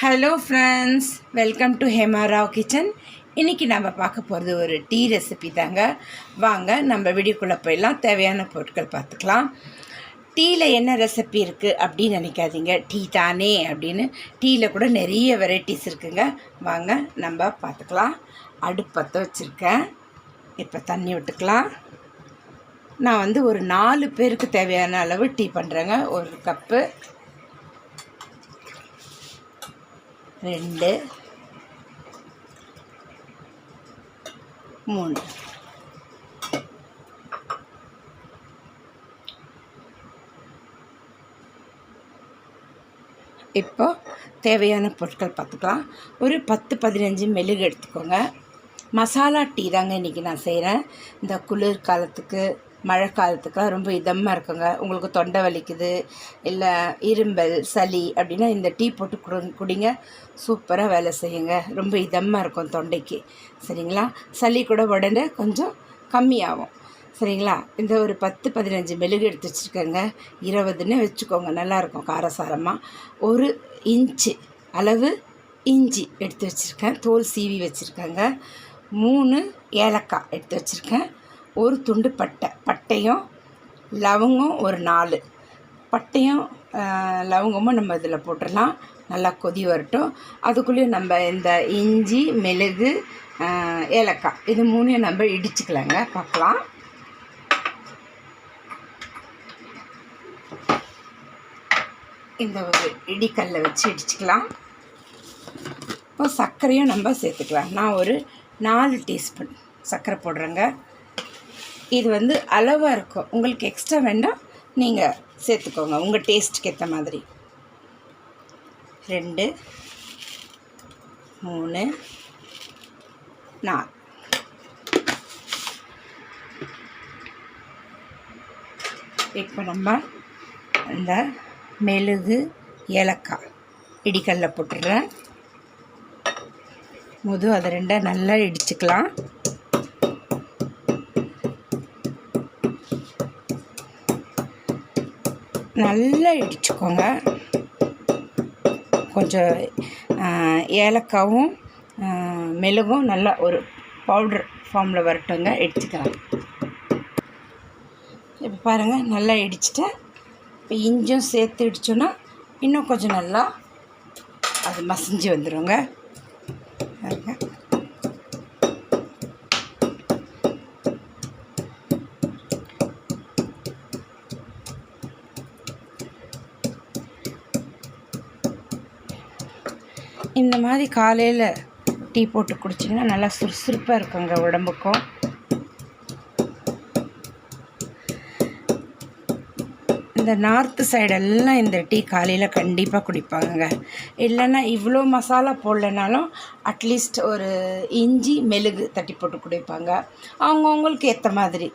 Hello friends welcome to Hemarao kitchen இன்றைக்கி நம்ம பார்க்க போகிறது ஒரு டீ ரெசிபி தாங்க. வாங்க நம்ம வீடியோக்குள்ளே போயிடலாம். தேவையான பொருட்கள் பார்த்துக்கலாம். டீயில் என்ன ரெசிபி இருக்குது அப்படின்னு நினைக்காதீங்க. டீ தானே அப்படின்னு. டீயில் கூட நிறைய வெரைட்டிஸ் இருக்குங்க. வாங்க நம்ம பார்த்துக்கலாம். அடுப்பத்தை வச்சுருக்கேன். இப்போ தண்ணி விட்டுக்கலாம். நான் வந்து ஒரு நாலு பேருக்கு தேவையான அளவு டீ பண்ணுறேங்க ஒரு கப்பு ரெண்டு மூணு இப்போ தேவையான பொருட்கள் பார்த்துக்கலாம். ஒரு பத்து பதினஞ்சு மெழுகு எடுத்துக்கோங்க. மசாலா டீ தாங்க இன்றைக்கி நான் செய்கிறேன் இந்த குளிர் காலத்துக்கு மழை காலத்துக்குலாம் ரொம்ப இதமாக இருக்குங்க. உங்களுக்கு தொண்டை வலிக்குது இல்லை இரும்பல் சளி அப்படின்னா இந்த டீ போட்டு குடு குடிங்க. சூப்பராக வேலை செய்யுங்க. ரொம்ப இதமாக இருக்கும் தொண்டைக்கு. சரிங்களா? சளி கூட உடனே கொஞ்சம் கம்மியாகும். சரிங்களா? இந்த ஒரு பத்து பதினஞ்சு மெழுகு எடுத்து வச்சுருக்கேங்க. இருபதுன்னு வச்சுக்கோங்க. நல்லாயிருக்கும் காரசாரமாக ஒரு இன்ச்சு அளவு இஞ்சி எடுத்து வச்சுருக்கேன். தோல் சீவி வச்சுருக்கேங்க. மூணு ஏலக்காய் எடுத்து வச்சுருக்கேன். ஒரு துண்டு பட்டை. பட்டையும் லவங்கம் ஒரு நாலு. பட்டையும் லவங்கமும் நம்ம இதில் போட்டுடலாம் நல்லா கொதி வரட்டும். அதுக்குள்ளேயும் நம்ம இந்த இஞ்சி மெழுகு ஏலக்காய். இது மூணையும் நம்ம இடிச்சுக்கலாங்க. பார்க்கலாம். இந்த ஒரு இடிக்கல்லை வச்சு இடிச்சுக்கலாம். இப்போ சர்க்கரையும் நம்ம சேர்த்துக்கலாம். நான் ஒரு நாலு டீஸ்பூன் சர்க்கரை போடுறேங்க. இது வந்து அளவாக இருக்கும். உங்களுக்கு எக்ஸ்ட்ரா வேண்டாம். நீங்கள் சேர்த்துக்கோங்க. உங்கள் டேஸ்ட்டுக்கு ஏற்ற மாதிரி. ரெண்டு மூணு நாலு. இப்போ நம்ம அந்த மெழுகு ஏலக்காய் இடிக்கல்ல போட்டுடுறேன். முது அதை ரெண்டை நல்லா இடிச்சுக்கலாம். நல்லா இடிச்சுக்கோங்க. கொஞ்சம் ஏலக்காவும் மிளகும் மெழுகும் நல்லா ஒரு பவுடர் ஃபார்மில் வரட்டுங்க இடிச்சுக்கலாம் இப்போ பாருங்கள் நல்லா இடிச்சிட்டேன் இப்போ இஞ்சும் சேர்த்து இடிச்சோன்னா இன்னும் கொஞ்சம் நல்லா அது மசிஞ்சு வந்துடுங்க பாருங்கள் இந்த மாதிரி காலையில் டீ போட்டு குடிச்சிங்கன்னா நல்லா சுறுசுறுப்பாக இருக்குங்க உடம்புக்கும். இந்த நார்த்து சைடெல்லாம் இந்த டீ காலையில் கண்டிப்பாக குடிப்பாங்க இல்லைன்னா இவ்வளோ மசாலா போடலனாலும் அட்லீஸ்ட் ஒரு இஞ்சி மெழுகு தட்டி போட்டு குடிப்பாங்க. அவங்கவுங்களுக்கு ஏற்ற மாதிரி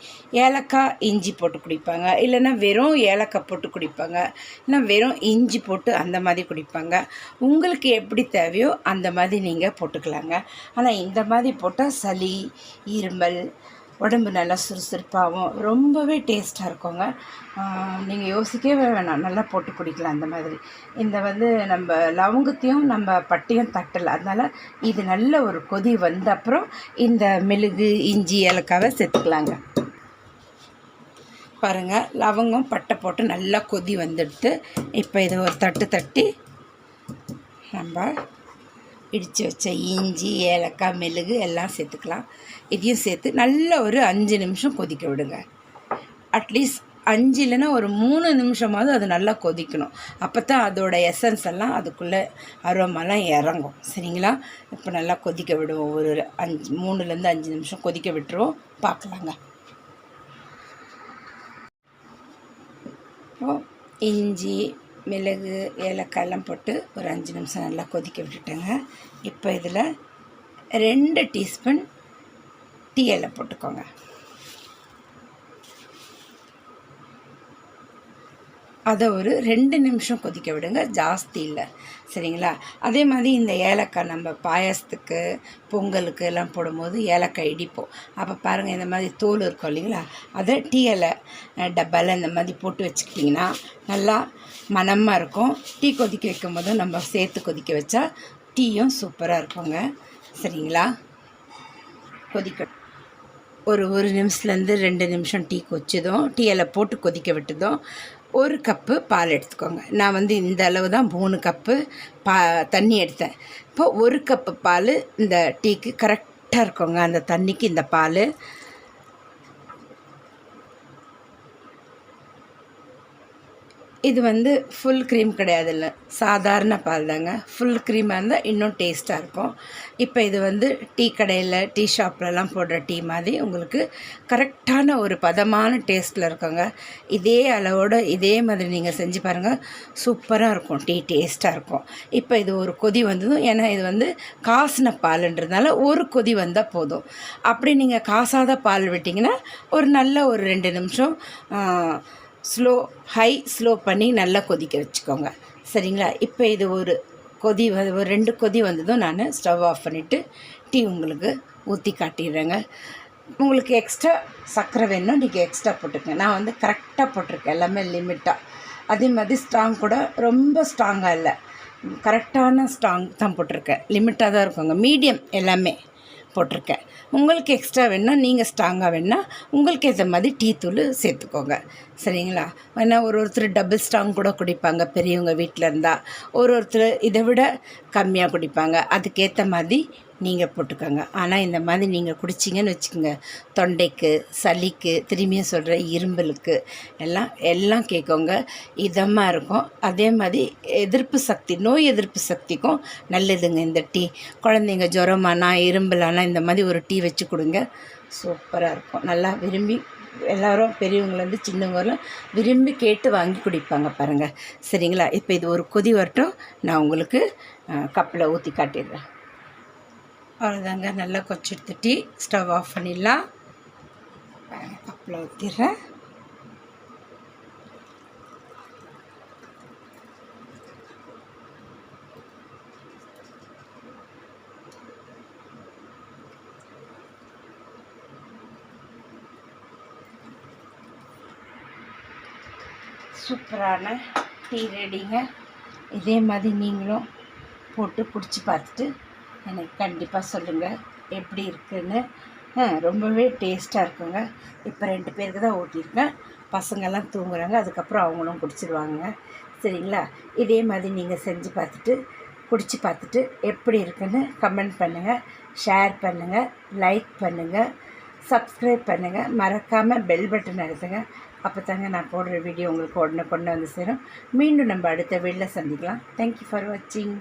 ஏலக்காய் இஞ்சி போட்டு குடிப்பாங்க. இல்லைன்னா வெறும் ஏலக்காய் போட்டு குடிப்பாங்க. இல்லைன்னா வெறும் இஞ்சி போட்டு அந்த மாதிரி குடிப்பாங்க. உங்களுக்கு எப்படி தேவையோ அந்த மாதிரி நீங்கள் போட்டுக்கலாங்க. ஆனால் இந்த மாதிரி போட்டால் சளி இருமல் உடம்பு நல்லா சுறுசுறுப்பாகவும் ரொம்பவே டேஸ்ட்டாக இருக்குங்க. நீங்கள் யோசிக்கவே வேணாம். நல்லா போட்டு குடிக்கலாம் அந்த மாதிரி. இந்த வந்து நம்ம லவங்கத்தையும் நம்ம பட்டையும் தட்டலை. அதனால் இது நல்ல ஒரு கொதி வந்த அப்புறம் இந்த மெழுகு இஞ்சி ஏலக்காவை சேர்த்துக்கலாங்க. பாருங்கள் லவங்கம் பட்டை போட்டு நல்லா கொதி வந்துடுத்து இப்போ இதை ஒரு தட்டு தட்டி நம்ம இடித்து வச்ச இஞ்சி ஏலக்காய் மெழுகு எல்லாம் சேர்த்துக்கலாம். இதையும் சேர்த்து நல்ல ஒரு அஞ்சு நிமிஷம் கொதிக்க விடுங்க. அட்லீஸ்ட் அஞ்சு இல்லைன்னா ஒரு மூணு நிமிஷமாவது அது நல்லா கொதிக்கணும். அப்போ தான் அதோட எசன்ஸ் எல்லாம் அதுக்குள்ளே அரோமெல்லாம் இறங்கும். சரிங்களா? இப்போ நல்லா கொதிக்க விடுவோம். ஒரு அஞ்சு மூணுலேருந்து அஞ்சு நிமிஷம் கொதிக்க விட்டுருவோம். பார்க்கலாங்க. இப்போது இஞ்சி மிளகு ஏலக்காயெல்லாம் போட்டு ஒரு அஞ்சு நிமிஷம் நல்லா கொதிக்க விட்டுட்டேங்க. இப்போ இதில் ரெண்டு டீஸ்பூன் டீ எல்லாம் போட்டுக்கோங்க. அதை ஒரு ரெண்டு நிமிஷம் கொதிக்க விடுங்க. ஜாஸ்தி இல்லை. சரிங்களா? அதே மாதிரி இந்த ஏலக்காய் நம்ம பாயாசத்துக்கு பொங்கலுக்கு எல்லாம் போடும்போது ஏலக்காய் இடிப்போம். அப்போ பாருங்கள் இந்த மாதிரி தோல் இருக்கும் இல்லைங்களா? அதை டீ இலை டப்பாவில் இந்த மாதிரி போட்டு வச்சுக்கிட்டிங்கன்னா நல்லா மணமாக இருக்கும். டீ கொதிக்க வைக்கும் போதும் நம்ம சேர்த்து கொதிக்க வச்சா டீயும் சூப்பராக இருக்குங்க. சரிங்களா? கொதிக்க ஒரு ஒரு நிமிஷத்துலேருந்து ரெண்டு நிமிஷம் டீ கொச்சதும் டீ இலை போட்டு கொதிக்க விட்டதும் ஒரு கப்பு பால் எடுத்துக்கோங்க. நான் வந்து இந்த அளவு தான் மூணு கப்பு பா தண்ணி எடுத்தேன். இப்போ ஒரு கப்பு பால் இந்த டீக்கு கரெக்டாக இருக்குங்க. அந்த தண்ணிக்கு இந்த பால். இது வந்து ஃபுல் க்ரீம் கிடையாதுல்ல. சாதாரண பால் தாங்க ஃபுல் க்ரீமாக இருந்தால் இன்னும் டேஸ்ட்டாக இருக்கும். இப்போ இது வந்து டீ கடையில் டீ ஷாப்லலாம் போடுற டீ மாதிரி உங்களுக்கு கரெக்டான ஒரு பதமான டேஸ்ட்டில் இருக்குங்க. இதே அளவோடு இதே மாதிரி நீங்கள் செஞ்சு பாருங்கள் சூப்பராக இருக்கும். டீ டேஸ்ட்டாக இருக்கும். இப்போ இது ஒரு கொதி வந்ததும் ஏன்னா இது வந்து காசின பாலுன்றதுனால ஒரு கொதி வந்தால் போதும். அப்படி நீங்கள் காசாத பால் விட்டிங்கன்னா ஒரு நல்ல ஒரு ரெண்டு நிமிஷம் ஸ்லோ ஹை ஸ்லோ பண்ணி நல்லா கொதிக்க வச்சுக்கோங்க. சரிங்களா? இப்போ இது ஒரு கொதி ஒரு ரெண்டு கொதி வந்ததும் நான் ஸ்டவ் ஆஃப் பண்ணிவிட்டு டீ உங்களுக்கு ஊற்றி காட்டிடுறேங்க. உங்களுக்கு எக்ஸ்ட்ரா சர்க்கரை வேணும் நீங்கள் எக்ஸ்ட்ரா போட்டுக்கங்க. நான் வந்து கரெக்டாக போட்டிருக்கேன். எல்லாமே லிமிட்டாக அதே மாதிரி ஸ்ட்ராங் கூட ரொம்ப ஸ்ட்ராங்காக இல்லை. கரெக்டான ஸ்ட்ராங் தான் போட்டிருக்கேன். லிமிட்டாக தான் இருக்குங்க. மீடியம் எல்லாமே. போட்டிருக்கேன். உங்களுக்கு எக்ஸ்ட்ரா வேணால் நீங்கள் ஸ்ட்ராங்காக வேணால் உங்களுக்கு ஏற்ற மாதிரி டீ தூள் சேர்த்துக்கோங்க. சரிங்களா? ஏன்னா ஒரு ஒருத்தர் டபுள் ஸ்ட்ராங் கூட குடிப்பாங்க. பெரியவங்க வீட்டில் இருந்தால் ஒரு ஒருத்தர் இதை விட கம்மியாக குடிப்பாங்க. அதுக்கேற்ற மாதிரி நீங்கள் போட்டுக்கோங்க. ஆனால் இந்த மாதிரி நீங்கள் குடிச்சிங்கன்னு வச்சுக்கோங்க. தொண்டைக்கு சளிக்கு திரும்பியும் சொல்கிற இரும்பலுக்கு எல்லாம் எல்லாம் கேட்குங்க. இதமாக இருக்கும். அதே மாதிரி எதிர்ப்பு சக்தி நோய் எதிர்ப்பு சக்திக்கும் நல்லதுங்க இந்த டீ. குழந்தைங்க ஜுரமானா இரும்பலானா இந்த மாதிரி ஒரு டீ வச்சு கொடுங்க. சூப்பராக இருக்கும். நல்லா விரும்பி எல்லோரும் பெரியவங்கலேருந்து சின்னவங்களும் விரும்பி கேட்டு வாங்கி குடிப்பாங்க பாருங்கள் சரிங்களா? இப்போ இது ஒரு கொதி வரட்டும். நான் உங்களுக்கு கப்பில் ஊற்றி காட்டிடுறேன். அவ்வளோதாங்க நல்லா கொச்செடுத்து டீ ஸ்டவ் ஆஃப் பண்ணிடலாம். கப்பில் ஊற்றிடுறேன் சூப்பரான டீ ரெடிங்க. இதே மாதிரி நீங்களும் போட்டு பிடிச்சி பார்த்துட்டு எனக்கு கண்டிப்பாக சொல்லுங்கள் எப்படி இருக்குதுன்னு ரொம்பவே டேஸ்ட்டாக இருக்குங்க. இப்போ ரெண்டு பேருக்கு தான் ஓட்டியிருக்கேன். பசங்கள்லாம் தூங்குறாங்க. அதுக்கப்புறம் அவங்களும் குடிச்சிடுவாங்க சரிங்களா? இதே மாதிரி நீங்கள் செஞ்சு பார்த்துட்டு குடிச்சு பார்த்துட்டு எப்படி இருக்குன்னு கமெண்ட் பண்ணுங்கள் ஷேர் பண்ணுங்கள் லைக் பண்ணுங்கள் சப்ஸ்கிரைப் பண்ணுங்கள் மறக்காமல் பெல் பட்டன் அழுத்துங்க. அப்போ தாங்க நான் போடுற வீடியோ உங்களுக்கு உடனே கொண்டு வந்து சேரும். மீண்டும் நம்ம அடுத்த வீட்டில் சந்திக்கலாம். தேங்க்யூ ஃபார் வாட்சிங்